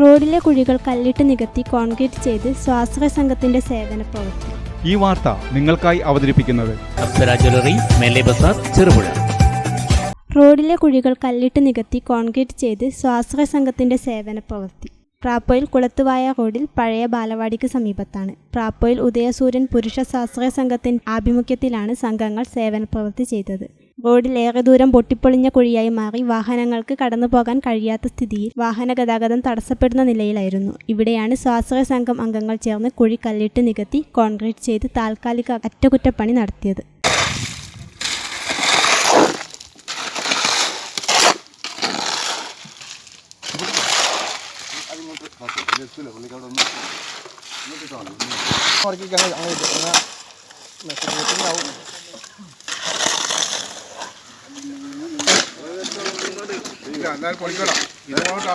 റോഡിലെ കുഴികൾ കല്ലിട്ട് നികത്തി കോൺക്രീറ്റ് ചെയ്ത് സ്വാശ്രയ സംഘത്തിന്റെ സേവന പ്രവൃത്തി. ഈ വാർത്ത നിങ്ങൾക്കായി അവതരിപ്പിക്കുന്നത് ചെറുപുഴ. റോഡിലെ കുഴികൾ കല്ലിട്ട് നികത്തി കോൺക്രീറ്റ് ചെയ്ത് സ്വാശ്രയ സംഘത്തിന്റെ സേവന പ്രവൃത്തി. പ്രാപ്പോയിൽ കുളത്തുവായ റോഡിൽ പഴയ ബാലവാടിക്ക് സമീപത്താണ്. പ്രാപ്പോയിൽ ഉദയസൂര്യൻ പുരുഷ സ്വാശ്രയ സംഘത്തിന്റെ ആഭിമുഖ്യത്തിലാണ് സംഘങ്ങൾ സേവന പ്രവൃത്തി ചെയ്തത്. റോഡിൽ ഏറെ ദൂരം പൊട്ടിപ്പൊളിഞ്ഞ കുഴിയായി മാറി വാഹനങ്ങൾക്ക് കടന്നു പോകാൻ കഴിയാത്ത സ്ഥിതിയിൽ വാഹന ഗതാഗതം തടസ്സപ്പെടുന്ന നിലയിലായിരുന്നു ഇവിടെയാണ് സ്വാശ്രയ സംഘം അംഗങ്ങൾ ചേർന്ന് കുഴി കല്ലിട്ട് നികത്തി കോൺക്രീറ്റ് ചെയ്ത് താൽക്കാലിക അറ്റകുറ്റപ്പണി നടത്തിയത് എന്നാലും പൊളിക്കടാ ഇത് പോകട്ടോ